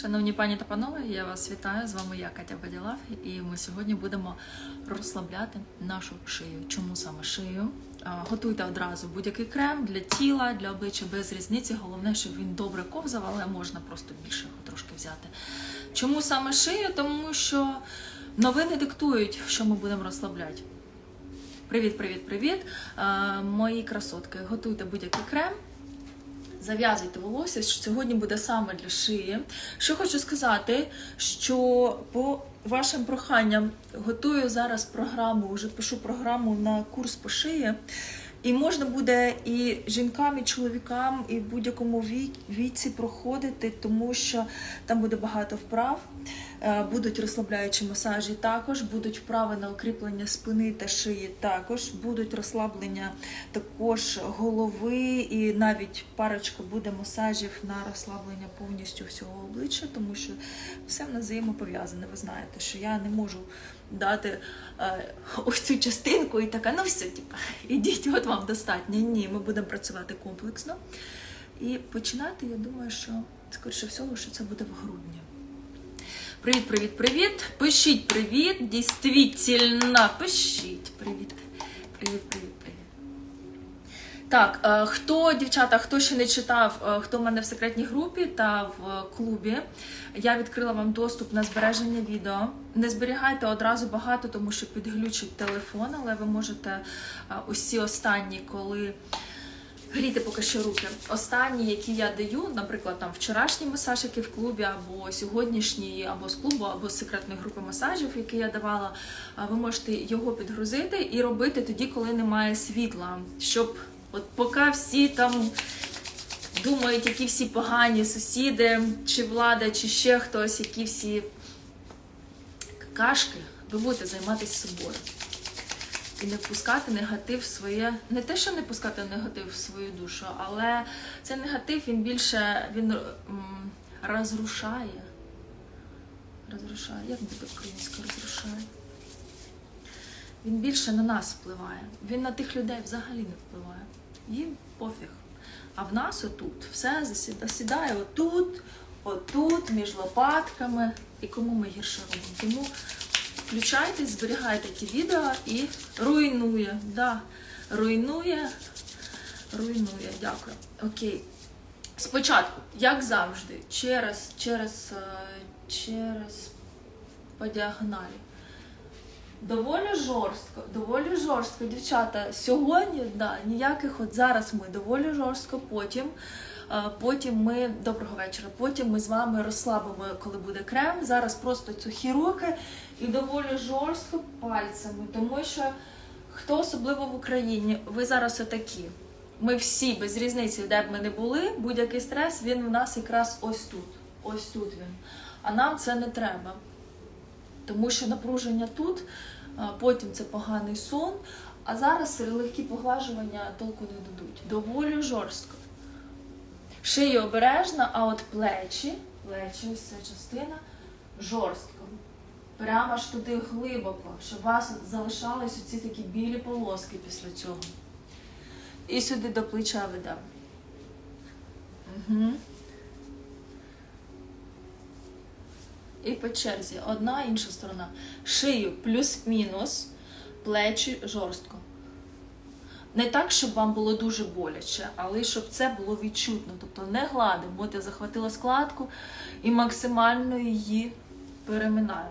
Шановні пані та панове, я вас вітаю. З вами я Катя Баділав, і ми сьогодні будемо розслабляти нашу шию. Чому саме шию? Готуйте одразу будь-який крем для тіла, для обличчя без різниці. Головне, щоб він добре ковзав, але можна просто більше його трошки взяти. Чому саме шию? Тому що новини диктують, що ми будемо розслабляти. Привіт, привіт, привіт! Мої красотки, готуйте будь-який крем. Зав'язуйте волосся. Сьогодні буде саме для шиї. Що хочу сказати, що по вашим проханням готую зараз програму, вже пишу програму на курс по шиї. І можна буде і жінкам, і чоловікам, і будь-якому віці проходити, тому що там буде багато вправ. Е, Будуть розслабляючі масажі також, будуть вправи на укріплення спини та шиї також, будуть розслаблення також голови, і навіть парочка буде масажів на розслаблення повністю всього обличчя, тому що все в нас взаємопов'язане. Ви знаєте, що я не можу дати е, ось цю частинку і така, ну все, типа, ідіть, от вам достатньо. Ні, ми будемо працювати комплексно. І починати, я думаю, що скоріше всього, що це буде в грудні. Привіт, привіт, привіт. Пишіть привіт. Дійсно, пишіть. Привіт. Привіт, привіт, привіт. Так, е, хто, дівчата, хто ще не читав, е, хто в мене в секретній групі та в клубі, я відкрила вам доступ на збереження відео. Не зберігайте одразу багато, тому що підглючить телефон, але ви можете е, усі останні, коли Грійте поки що руки. Останні, які я даю, наприклад, там вчорашній масаж, який в клубі, або сьогоднішній, або з клубу, або з секретної групи масажів, які я давала, ви можете його підгрузити і робити тоді, коли немає світла. Щоб от поки всі там думають, які всі погані сусіди, чи влада, чи ще хтось, які всі какашки, ви будете займатися собою і не впускати негатив в своє. Не те, що не пускати негатив в свою душу, але цей негатив він більше він розрушає. Розрушає. Як буде українською розрушає? Він більше на нас впливає. Він на тих людей взагалі не впливає. Їм пофіг. А в нас отут все засіда- сідає отут, отут, між лопатками. І кому ми гірше робимо? Тому Включайтесь, зберігайте ті відео і руйнує. Да, руйнує, руйнує. Дякую. Окей. Спочатку, як завжди, через, через, е, через по діагоналі. Доволі жорстко, доволі жорстко, дівчата. Сьогодні, да, ніяких от зараз ми доволі жорстко, потім. Е, Потім ми доброго вечора. Потім ми з вами розслабимо, коли буде крем. Зараз просто цю руки і доволі жорстко пальцями, тому що хто особливо в Україні, ви зараз отакі. Ми всі без різниці, де б ми не були, будь-який стрес він в нас якраз ось тут. Ось тут він. А нам це не треба. Тому що напруження тут, потім це поганий сон, а зараз легкі поглажування толку не дадуть. Доволі жорстко. Шия обережна, а от плечі, плечі, ця частина жорстко. Прямо аж туди глибоко, щоб у вас залишались оці такі білі полоски після цього. І сюди до плеча ведемо. Угу. І по черзі. Одна інша сторона. Шию плюс-мінус, плечі жорстко. Не так, щоб вам було дуже боляче, але щоб це було відчутно. Тобто не гладимо. От я захватила складку і максимально її переминаю.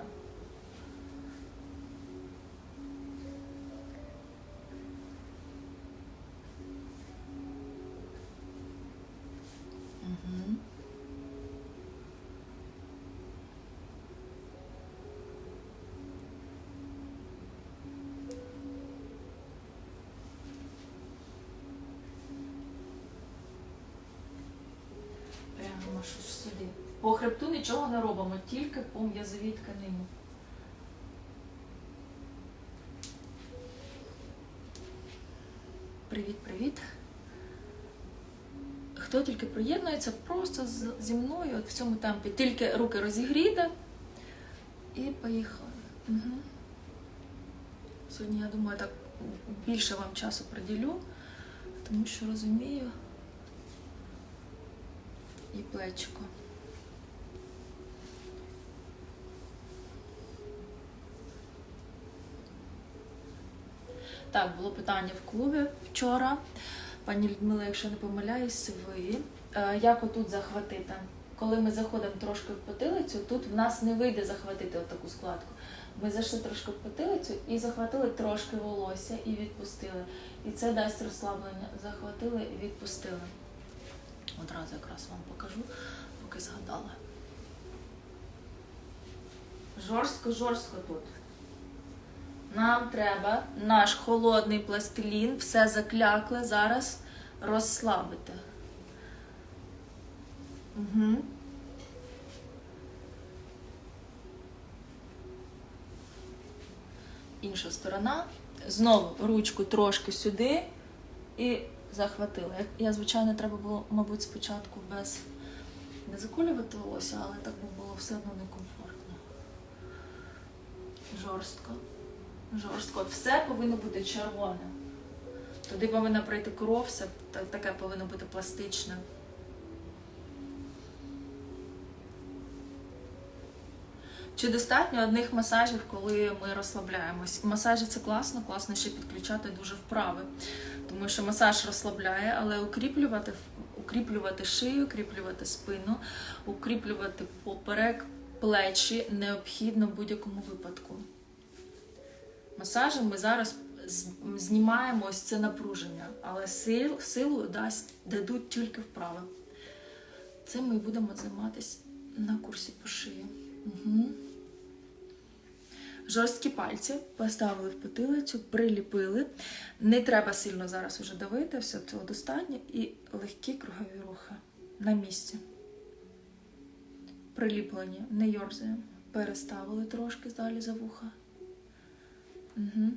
Не робимо, тільки по м'язовій тканині. Привіт, привіт. Хто тільки приєднується, просто зі мною от в цьому темпі. Тільки руки розігріти і поїхали. Угу. Сьогодні, я думаю, так більше вам часу приділю, тому що розумію і плечко. Так, було питання в клубі вчора. Пані Людмила, якщо не помиляюсь, ви е, як отут захватити? Коли ми заходимо трошки в потилицю, тут в нас не вийде захватити отаку складку. Ми зайшли трошки в потилицю і захватили трошки волосся і відпустили. І це дасть розслаблення. Захватили і відпустили. Одразу якраз вам покажу, поки згадала. Жорстко, жорстко тут. Нам треба наш холодний пластилін, все заклякле зараз розслабити. Угу. Інша сторона. Знову ручку трошки сюди і захватила. Я- звичайно, треба було, мабуть, спочатку без не заколювати волосся, але так би було все одно некомфортно. Жорстко. Жорстко. Все повинно бути червоне. Туди повинна прийти кров, все таке повинно бути пластичне. Чи достатньо одних масажів, коли ми розслабляємось? Масажі це класно, класно ще підключати дуже вправи. Тому що масаж розслабляє, але укріплювати, укріплювати шию, укріплювати спину, укріплювати поперек, плечі необхідно в будь-якому випадку. Масажем ми зараз знімаємо ось це напруження, але сил, силу дасть, дадуть тільки вправи. Цим ми будемо займатися на курсі по шиї. Угу. Жорсткі пальці поставили в потилицю, приліпили. Не треба сильно зараз уже давити, все цього достатньо. І легкі кругові рухи на місці. Приліплені, не йорзаємо. Переставили трошки далі за вуха. Угу.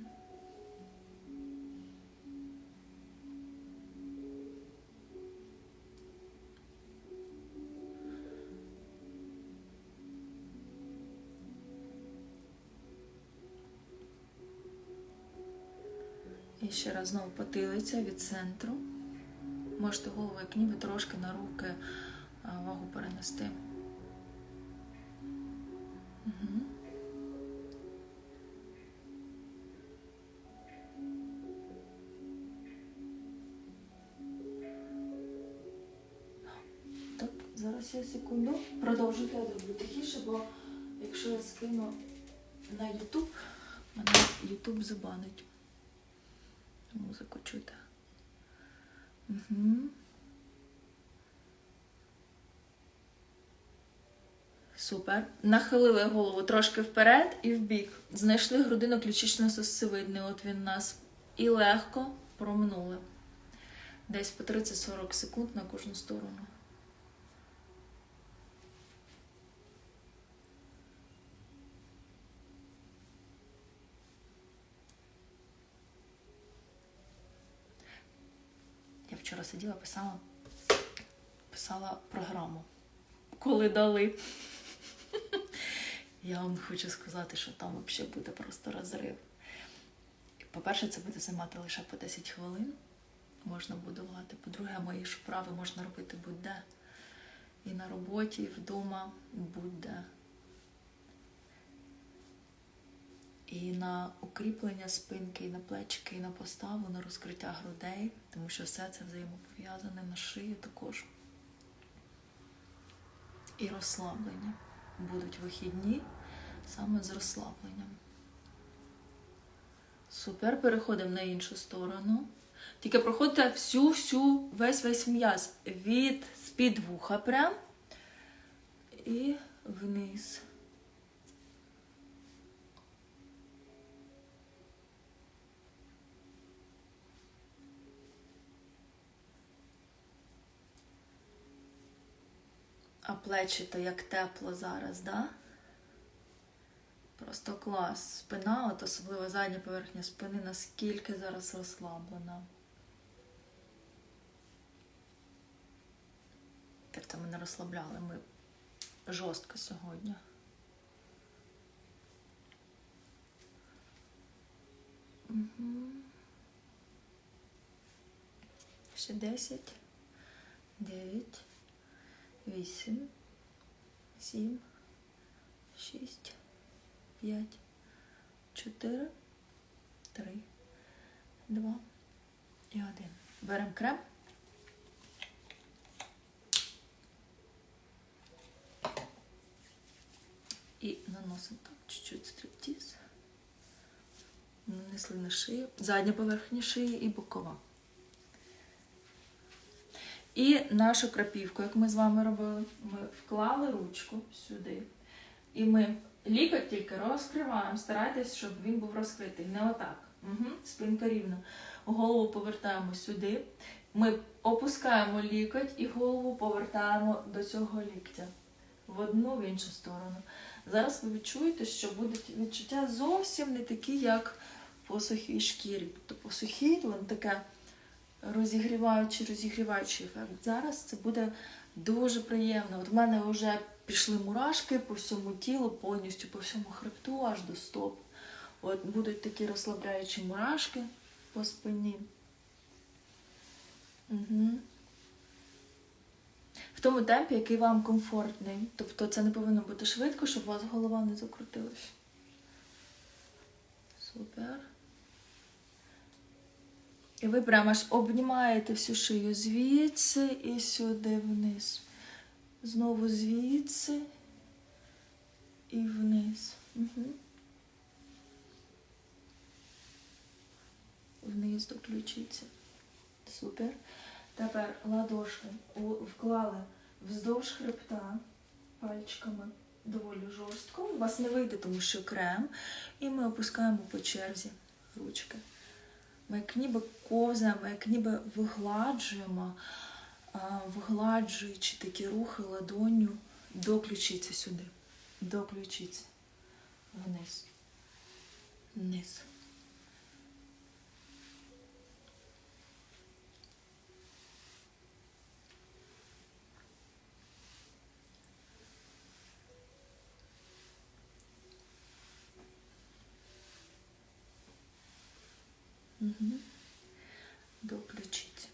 І ще раз знову потилиця від центру. Можете голову як ніби трошки на руки вагу перенести. Зараз я секунду. Продовжуйте, я зроблю тихіше, бо якщо я скину на YouTube, мене YouTube забанить. Музику чути. Угу. Супер. Нахилили голову трошки вперед і вбік. Знайшли грудино ключично сосцевидний. От він нас. І легко проминули. Десь по 30-40 секунд на кожну сторону. Вчора сиділа, писала, писала програму. Коли дали. Я вам хочу сказати, що там взагалі буде просто розрив. По-перше, це буде займати лише по 10 хвилин. Можна будувати. По-друге, мої ж вправи можна робити будь-де. І на роботі, і вдома, будь-де. І на укріплення спинки, і на плечики, і на поставу, на розкриття грудей, тому що все це взаємопов'язане на шию також. І розслаблення. Будуть вихідні саме з розслабленням. Супер. Переходимо на іншу сторону. Тільки проходьте всю-всю, весь-весь м'яз від з-під вуха прям і вниз. А плечі то як тепло зараз, да? Просто клас. Спина, от особливо задня поверхня спини, наскільки зараз розслаблена. Це ми не розслабляли, ми жорстко сьогодні. Угу. Ще 10, 9, 8, 7, 6, 5, 4, 3, два і один. Беремо крем. І наносимо так чуть-чуть стриптіз. Нанесли на шию, задня поверхня шиї і бокова. І нашу крапівку, як ми з вами робили, ми вклали ручку сюди. І ми лікоть тільки розкриваємо. Старайтесь, щоб він був розкритий. Не отак. Угу. Спинка рівна. Голову повертаємо сюди. Ми опускаємо лікоть і голову повертаємо до цього ліктя. В одну, в іншу сторону. Зараз ви відчуєте, що будуть відчуття зовсім не такі, як по сухій шкірі. Тобто по сухій воно таке розігріваючий, розігріваючий ефект. Зараз це буде дуже приємно. От в мене вже пішли мурашки по всьому тілу, повністю по всьому хребту, аж до стоп. От будуть такі розслабляючі мурашки по спині. Угу. В тому темпі, який вам комфортний. Тобто це не повинно бути швидко, щоб у вас голова не закрутилась. Супер. І ви прямо аж обнімаєте всю шию звідси і сюди вниз. Знову звідси і вниз. Угу. Вниз до ключиці. Супер. Тепер ладошки вклали вздовж хребта пальчиками доволі жорстко. У вас не вийде, тому що крем. І ми опускаємо по черзі ручки. Ми як ніби ковзаємо, як ніби вигладжуємо, вигладжуючи такі рухи ладонню до ключиці сюди. До ключиці. Вниз. Вниз. Угу. До ключиці.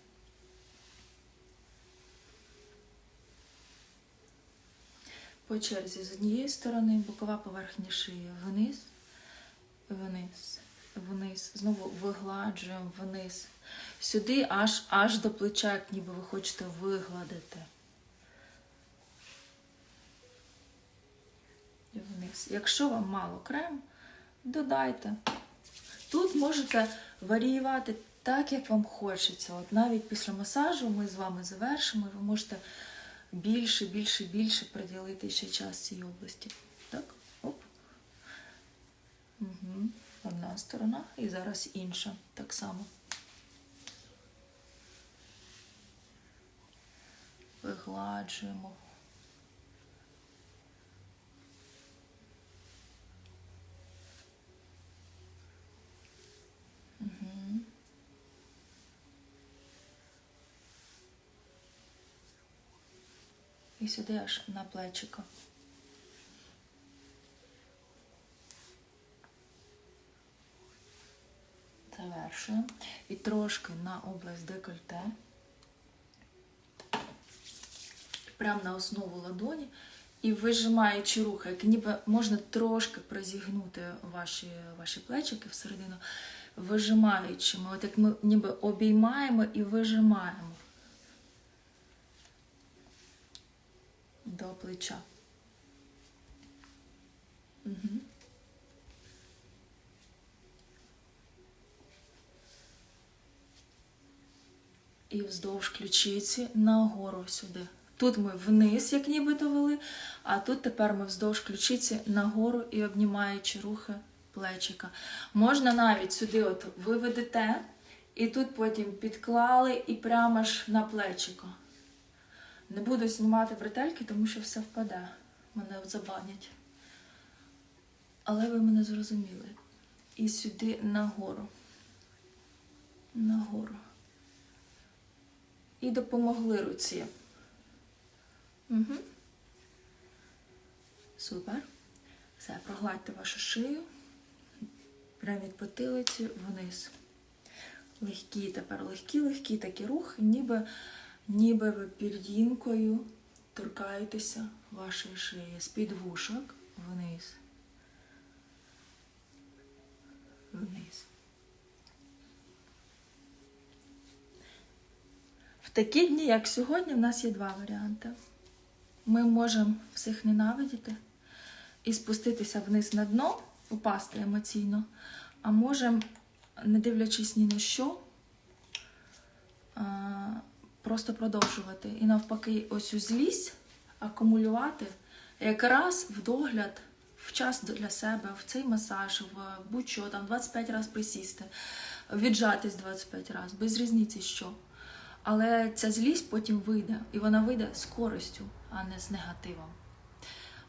По черзі з однієї сторони бокова поверхня шиї вниз, вниз, вниз. Знову вигладжуємо вниз. Сюди аж аж до плеча, як ніби ви хочете вигладити. Вниз. Якщо вам мало крему, додайте. Тут можете варіювати так, як вам хочеться. От навіть після масажу ми з вами завершимо, і ви можете більше, більше, більше приділити ще час цій області. Так? Оп. Угу. Одна сторона і зараз інша. Так само. Вигладжуємо. І сюди аж на плечико. Завершуємо. І трошки на область декольте. Прямо на основу ладоні. І вижимаючи рухи, як ніби можна трошки прозігнути ваші, ваші плечики всередину, вижимаючи. От як ми ніби обіймаємо і вижимаємо до плеча. Угу. І вздовж ключиці нагору сюди. Тут ми вниз, як нібито вели, а тут тепер ми вздовж ключиці нагору і обнімаючи рухи плечика. Можна навіть сюди от ви ведете, і тут потім підклали і прямо ж на плечико. Не буду знімати бретельки, тому що все впаде. Мене забанять. Але ви мене зрозуміли. І сюди нагору. Нагору. І допомогли руці. Угу. Супер. Все, прогладьте вашу шию. Прямо від потилиці вниз. Легкі тепер легкі-легкі такі рухи, ніби, ніби ви пір'їнкою торкаєтеся вашої шиї з-під вушок вниз, вниз. В такі дні, як сьогодні, в нас є два варіанти. Ми можемо всіх ненавидіти і спуститися вниз на дно, упасти емоційно, а можемо, не дивлячись ні на що, просто продовжувати. І навпаки, ось цю злість акумулювати якраз в догляд, в час для себе, в цей масаж, в будь-що там 25 разів присісти, віджатись 25 разів, без різниці що. Але ця злість потім вийде, і вона вийде з користю, а не з негативом.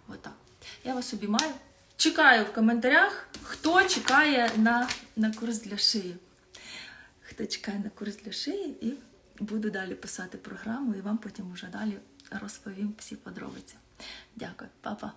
Отак. Я вас обіймаю. Чекаю в коментарях, хто чекає на, на курс для шиї. Хто чекає на курс для шиї, і буду далі писати програму, і вам потім уже далі розповім всі подробиці. Дякую, Па-па.